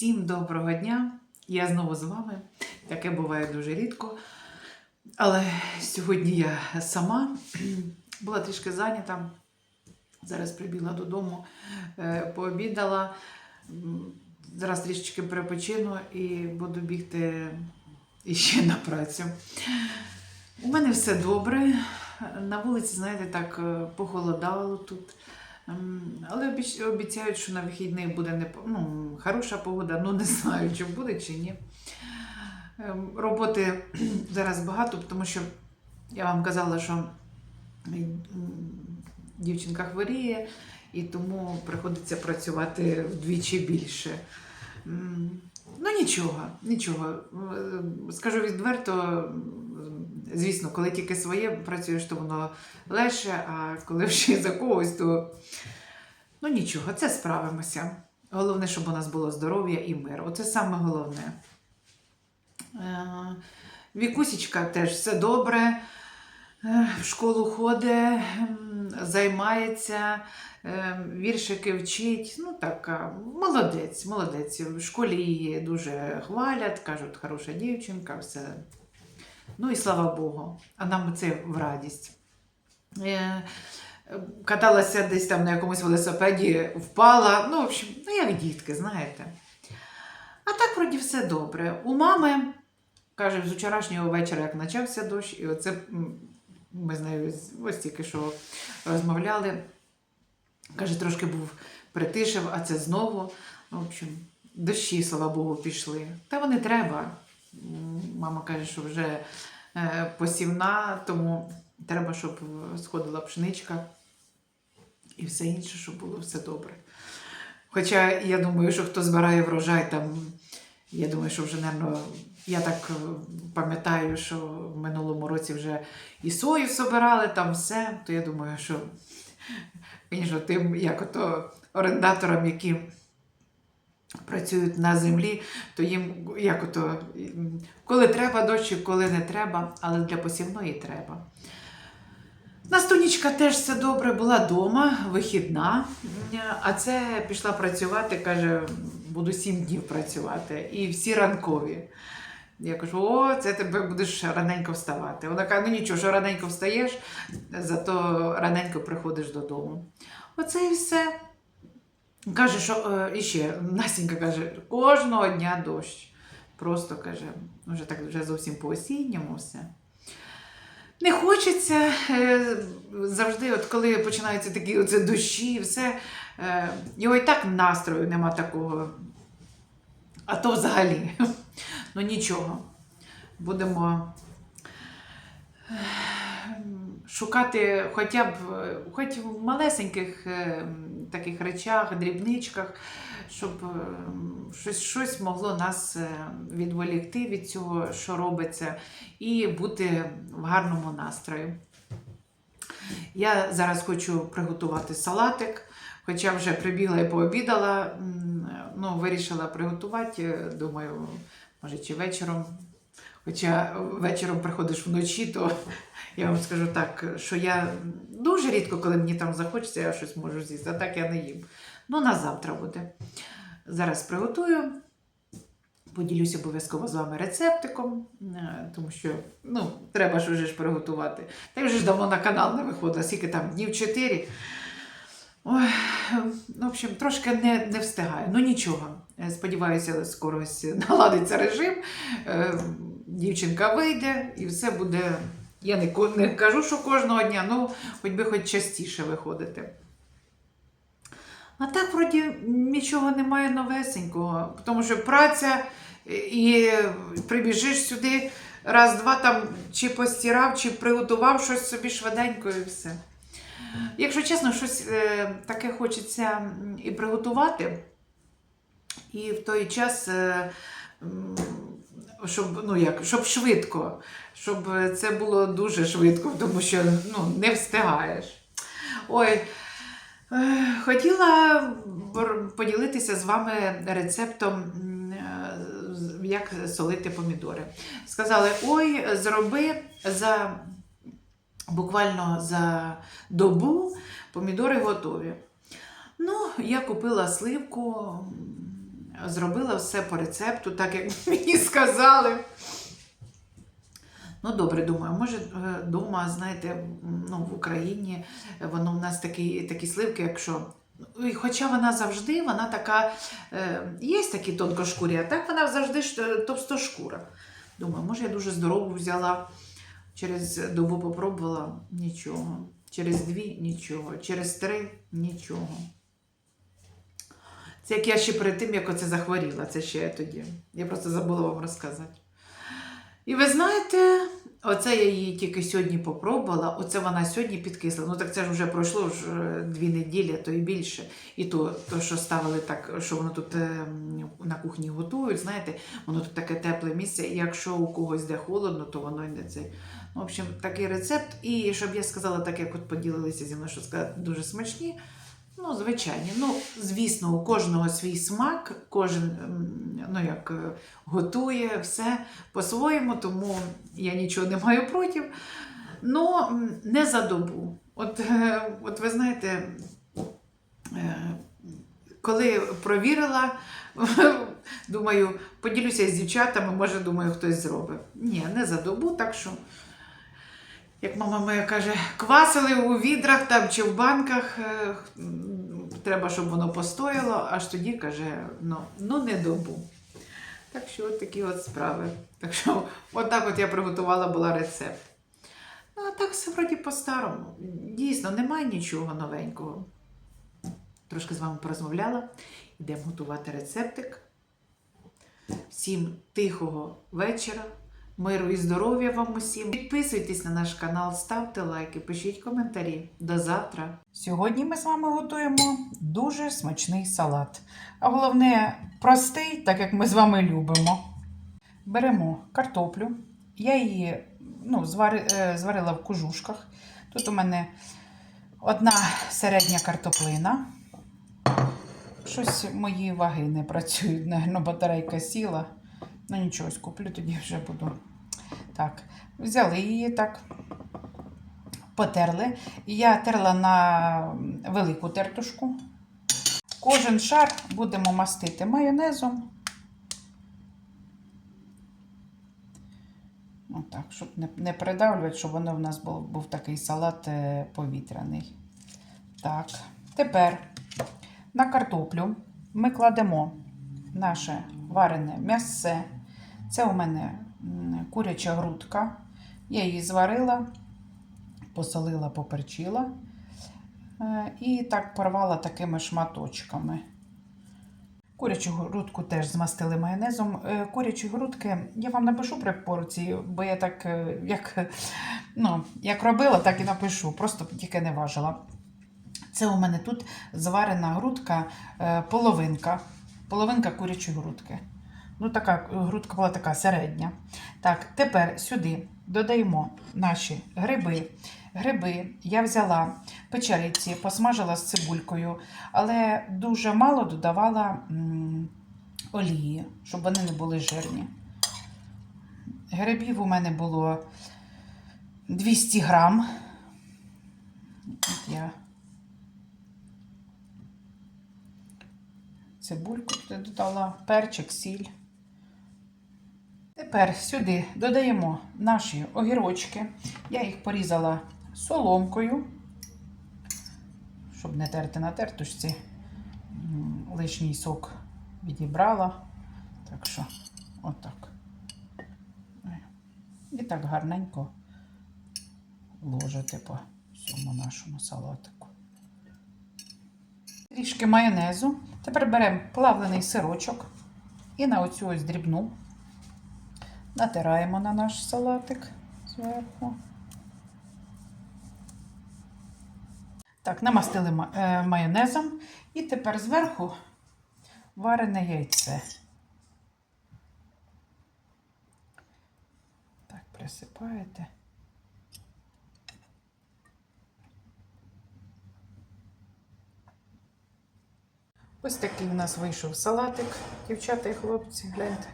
Всім доброго дня! Я знову з вами. Таке буває дуже рідко. Але сьогодні я сама була трішки зайнята. Зараз прибігла додому, е, пообідала. Зараз трішечки перепочину і буду бігти іще на працю. У мене все добре. На вулиці, знаєте, так е, похолодало тут. Ем, Але обіцяють, що на вихідних буде не, ну, хороша погода, ну не знаю, чи буде, чи ні. Ем, Роботи зараз багато, тому що я вам казала, що дівчинка хворіє, і тому приходиться працювати вдвічі більше. Ну нічого, нічого. Е, Скажу відверто, звісно, коли тільки своє працюєш, то воно легше, а коли вже за когось, то ну нічого, це справимося. Головне, щоб у нас було здоров'я і мир. Оце саме головне. Е, Вікусічка теж все добре. Е, В школу ходить, займається, е, віршики вчить. Ну така, молодець, молодець. В школі її дуже хвалять, кажуть, хороша дівчинка, все. Ну і слава Богу. А нам це в радість. Е, Каталася десь там на якомусь велосипеді, впала. Ну, в общем, ну як дітки, знаєте. А так, вроді, все добре. У мами, каже, з вчорашнього вечора, як почався дощ, і оце ми з нею ось тільки що розмовляли. Каже, трошки був притишив, а це знову. Ну, В общем, дощі, слава Богу, пішли. Та вони треба. Мама каже, що вже е, посівна, тому треба, щоб сходила пшеничка і все інше, щоб було все добре. Хоча я думаю, що хто збирає врожай, там, я думаю, що вже, напевно, я так е, пам'ятаю, що в минулому році вже і сою собирали, там все, то я думаю, що звісно, тим, як ото орендаторам, які працюють на землі, то їм як ото, коли треба дощ, коли не треба, але для посівної треба. Настунічка теж все добре, була вдома, вихідна, а це пішла працювати, каже, буду сім днів працювати. І всі ранкові. Я кажу, о, це тебе будеш раненько вставати. Вона каже, ну нічого, що раненько встаєш, зато раненько приходиш додому. Оце і все. Каже, що е, іще Настенька каже, кожного дня дощ. Просто каже, вже так вже зовсім по осінньому все. Не хочеться е, завжди, от коли починаються такі оце дощі, все, е, його і так настрою нема такого. А то взагалі. Ну нічого. Будемо е, шукати хоча б хоч в малесеньких е, таких речах, дрібничках, щоб е, щось, щось могло нас е, відволікти від цього, що робиться, і бути в гарному настрої. Я зараз хочу приготувати салатик, хоча вже прибігла і пообідала. Ну, вирішила приготувати, думаю, може, чи вечором. Хоча вечором приходиш вночі, то я вам скажу так, що я дуже рідко, коли мені там захочеться, я щось можу з'їсти, а так я не їм. Ну, на завтра буде. Зараз приготую. Поділюся обов'язково з вами рецептиком, е, тому що ну, треба ж вже ж приготувати. Та й вже ж давно на канал не виходила, скільки там днів 4. Ой, в общем, трошки не, не встигаю. Ну нічого. Е, Сподіваюся, скоро наладиться режим. Дівчинка вийде і все буде. Я не, не кажу, що кожного дня, ну хоч би хоч частіше виходити. А так, вроді, нічого немає новесенького, тому що праця е, і прибіжиш сюди раз-два там чи постирав, чи приготував щось собі швиденько і все. Якщо чесно, щось е, таке хочеться і приготувати, і в той час, е, щоб, ну як, щоб швидко, щоб це було дуже швидко, тому що ну, не встигаєш. Ой, е, хотіла поділитися з вами рецептом, е, як солити помідори. Сказали: ой, зроби за буквально за добу помідори готові. Ну, я купила сливку, зробила все по рецепту, так як мені сказали. Ну, добре, думаю, може вдома, знаєте, ну, в Україні е, воно в нас такі, такі сливки, якщо. І Хоча вона завжди, вона така, е, є такі тонкошкурі, а так вона завжди е, товстошкура. Думаю, може я дуже здорову взяла, через добу попробувала нічого, через дві нічого, через три нічого. Це як я ще перед тим, як оце захворіла, це ще я тоді. Я просто забула вам розказати. І ви знаєте, оце я її тільки сьогодні попробувала, оце вона сьогодні підкисла. Ну так це ж вже пройшло ж е, дві неділі, то і більше. І то, то що ставили так, що воно тут е, на кухні готують, знаєте, воно тут таке тепле місце, і якщо у когось де холодно, то воно й не це. Ну, в общем, такий рецепт. І щоб я сказала, так як от поділилися зі мною, що сказати, дуже смачні. Ну, звичайні. Ну, звісно, у кожного свій смак, кожен ну, як, е, готує все по-своєму, тому я нічого не маю проти. Ну, не за добу. От, е, от ви знаєте, е, коли провірила, думаю, поділюся з дівчатами, може, думаю, хтось зробить. Ні, не за добу, так що. Як мама моя каже, квасили у відрах там чи в банках, е, треба, щоб воно постояло, аж тоді каже, ну, ну не добу. Так що от такі от справи. Так що, отак от я приготувала була рецепт. Ну, а так все вроді по-старому. Дійсно, немає нічого новенького. Трошки з вами порозмовляла. Йдемо готувати рецептик. Всім тихого вечора. Миру і здоров'я вам усім. Підписуйтесь на наш канал, ставте лайки, пишіть коментарі. До завтра. Сьогодні ми з вами готуємо дуже смачний салат. А головне, простий, так як ми з вами любимо. Беремо картоплю. Я її ну, е, зварила в кожушках. Тут у мене одна середня картоплина. Щось мої ваги не працюють, Наверно, батарейка сіла. Ну нічого, куплю, тоді вже буду. Так, взяли її так, потерли. Я терла на велику тертушку. Кожен шар будемо мастити майонезом. Отак, щоб не, придавлювати, щоб воно в нас був, був такий салат е, повітряний. Так, тепер на картоплю ми кладемо наше варене м'ясце. Це у мене куряча грудка. Я її зварила, посолила, поперчила е, і так порвала такими шматочками. Курячу грудку теж змастили майонезом. Е, Курячі грудки я вам напишу при порції, бо я так, е, як, ну, як робила, так і напишу, просто тільки не важила. Це у мене тут зварена грудка, половинка. Половинка курячої грудки. Ну, така грудка була така середня. Так, тепер сюди додаємо наші гриби. Гриби я взяла печериці, посмажила з цибулькою, але дуже мало додавала олії, щоб вони не були жирні. Грибів у мене було 200 грам. От я цибульку туди додала, перчик, сіль. Тепер сюди додаємо наші огірочки. Я їх порізала соломкою, щоб не терти на тертушці. Лишній сок відібрала. Так що, отак. І так гарненько ложити по всьому нашому салатику. Трішки майонезу. Тепер беремо плавлений сирочок і на оцю ось дрібну натираємо на наш салатик зверху. Так, намастили е, майонезом. І тепер зверху варене яйце. Так, присипаєте. Ось такий у нас вийшов салатик, дівчата і хлопці, гляньте.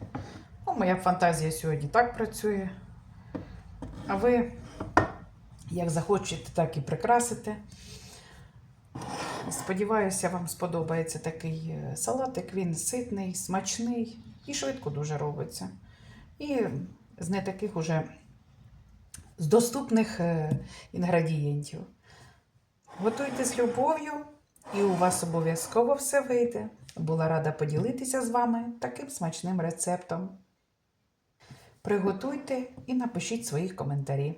Моя фантазія сьогодні так працює. А ви, як захочете, так і прикрасите. Сподіваюся, вам сподобається такий е, салатик. Він ситний, смачний і швидко дуже робиться. І з не таких уже з доступних е, інгредієнтів. Готуйте з любов'ю, і у вас обов'язково все вийде. Була рада поділитися з вами таким смачним рецептом. Приготуйте і напишіть свої коментарі.